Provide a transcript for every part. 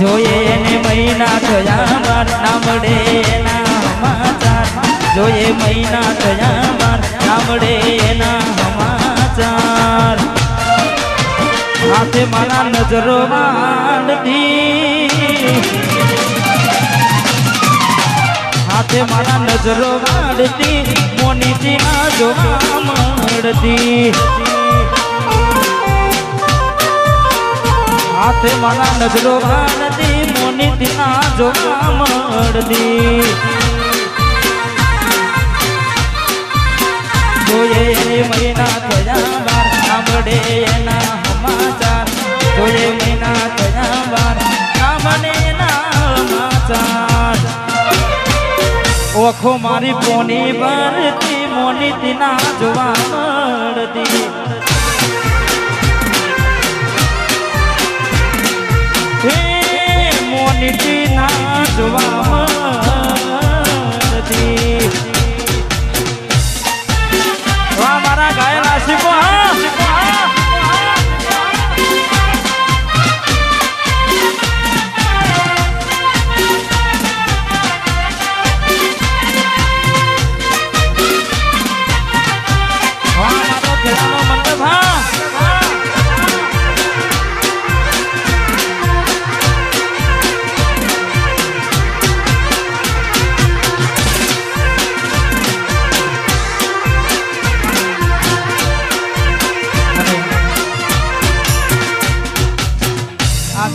જોઈએ એને મહિના થયા માર નામડે એના સમાચાર. જોઈએ મહિના થયા માર નામડે એના સમાચાર. હાથે મારા નજરો માંડતી હાથે મારા નજરો માંડતી મોનીથી ના જોવા મળતી હાથે મારા નજરો માંડતી મોની ના જોવા મળતી જોઈએ એ મહિના થયા બાર, સાંભળે એના સમાચાર. જોયે મહિના થયા વાર સાંભળે સમાચાર. ઓખો મારી પોની ભરતી મોની તીના જોવા મળતી. તીના નથી મારા ગાયલા આશિકો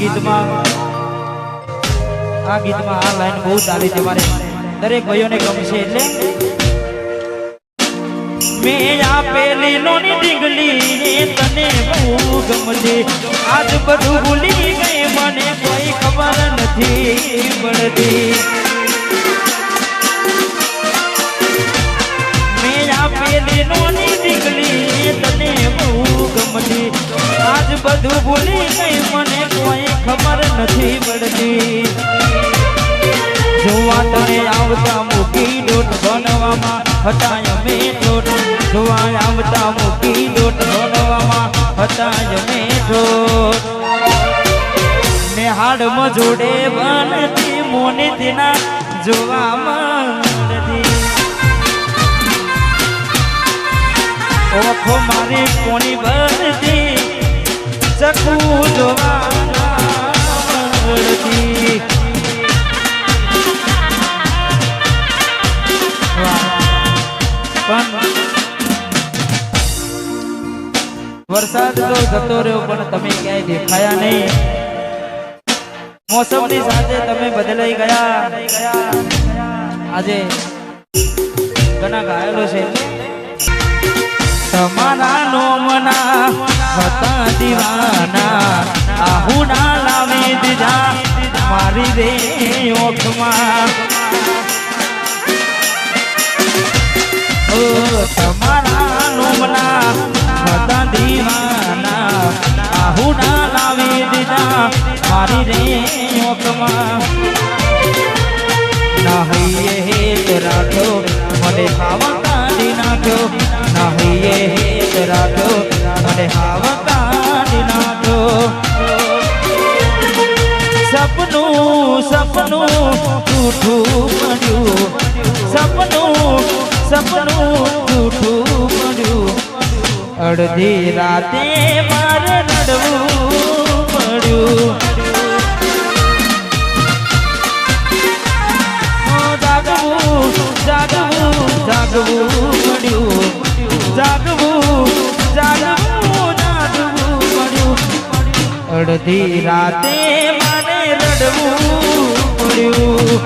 ગીતમાં, આ ગીતમાં આ લાઈન બહુ ચાલી છે મારે. દરેક ભાઈઓને ગમશે એટલે. મેં આપેલી લોની ડીંગલી તને બહુ ગમતી આજ બધું ભૂલી ગઈ, મને કોઈ ખબર નથી પડતી. મેં આપેલી લોની ડીંગલી તને બહુ ગમતી આજ બધું ભૂલી ગઈ, મને ખબર નથી પડતી. જોવા તને આવતા મૂકી લોટ બનવામાં હતા અમે લોટ જોવા આવતા મૂકી લોટ બનવામાં હતા અમે લોટ ને હાડમાં જોડે બનતી મોની તેના જોવામાં ઓખો મારી કોની બનતી ચકુ જોવા વરસાદ તો થતો રહ્યો, પણ તમે ક્યાંય દેખાયા નહીં. મોસમની સાથે તમે બદલાઈ ગયા. આજે ઘણા ઘાયલો છે. તમારા નોમના હતા દીવાના, આહુના લાવે દીધા, મારી દે ઓખમાં તમારા નોમના દીવાના, આહુના લાવી દીધા, મારી રે ઓખમાં નાહીએ હેત રાખ્યો મને હાવા કાઢી નાખ્યો નાહીએ હેત રાખ્યો મને હાવા કાઢી નાખ્યો સપનું સપનું, જૂઠું પડ્યું સપનું સપનું, જૂઠું પડ્યું અડધી રાતે મારે રડવું પડ્યું જાગવું જાગવું જાગવું પડ્યું જાગવું જાગવું જાગવું પડ્યું અડધી રાતે મને રડવું પડ્યું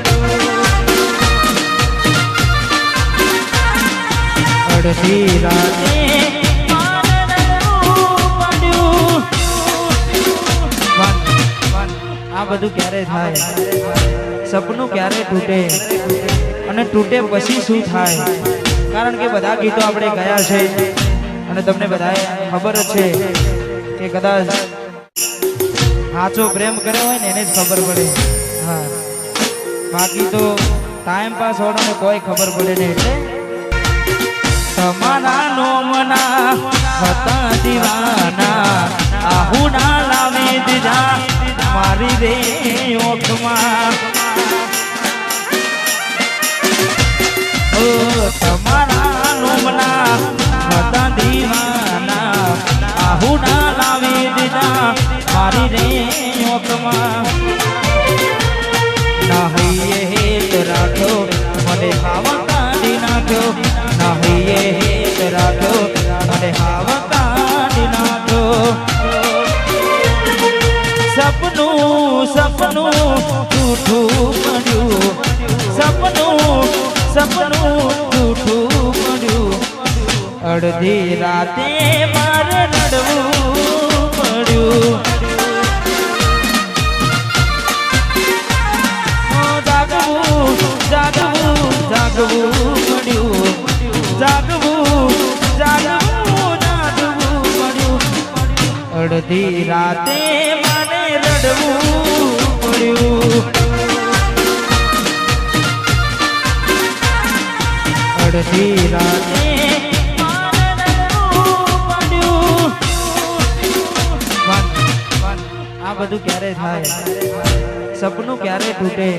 અડધી રાતે આ બધું ક્યારે થાય? સપનું ક્યારે તૂટે? અને તૂટે પછી શું થાય? કારણ કે બધા ગીતો આપણે ગયા છે અને તમને બધાએ ખબર છે કે કદાચ સાચો પ્રેમ કર્યો હોય ને એને જ ખબર પડે. હા. બાકી તો ટાઈમ પાસ હોવાનો કોઈ ખબર પડે નહીં એટલે તમારા નોમના હતા દીવાના, આહુના લાવી મારી રે ઓખમાં નાહીએ હેત રાખ્યો મને હાવા કાઢી નાખ્યો નાહીએ હેત રાખ્યો મને હાવા કાઢી નાખ્યો સપનું સપનું જૂઠું પડ્યું સપનું અડધી રાતે મારે રડવું પડ્યું. અડધી રાતે મને રડવું પડ્યું. અડધી રાતે આ બધું ક્યારે થાય? સપનું ક્યારે તૂટે?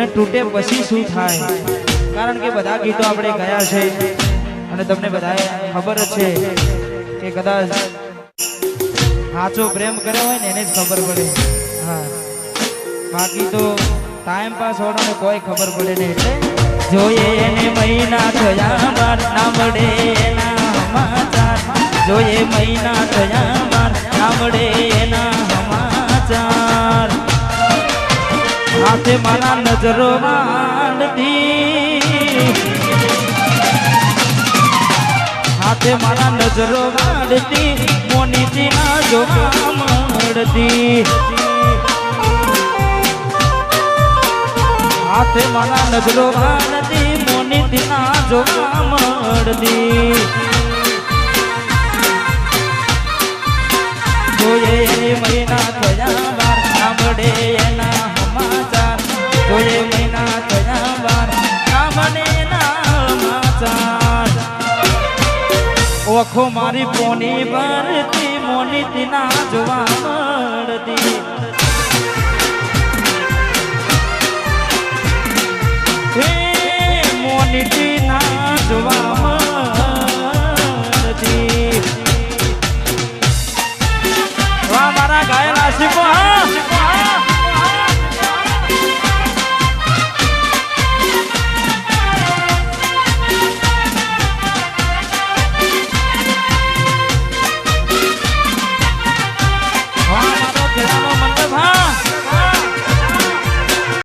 અને તૂટે પછી શું થાય? કારણ કે બધા ગીતો આપણે ગયા છે અને તમને બધાએ ખબર છે કે કદાચ સાચો પ્રેમ કર્યો હોય ને એને જ ખબર પડે. હા. બાકી તો ટાઈમ પાસ હોવાનો કોઈ ખબર પડે નહીં એટલે જોઈએ એને મહિના થયા માર, ના મળે એના સમાચાર. જોઈએ મહિના થયા માર, ના મળે એના સમાચાર. હાથે મારા નજરો માંડતી હાથે મારા નજરો માંડતી મોનીતી ના જોકા મળતી હાથે મારા નજરો માંડતી મોનીતી ના જોકા મળતી જોઈએ મહિના થયા વાર સાંભળે ઓખો મારી પોની ભરતી મોની તિના જોવા મળતી.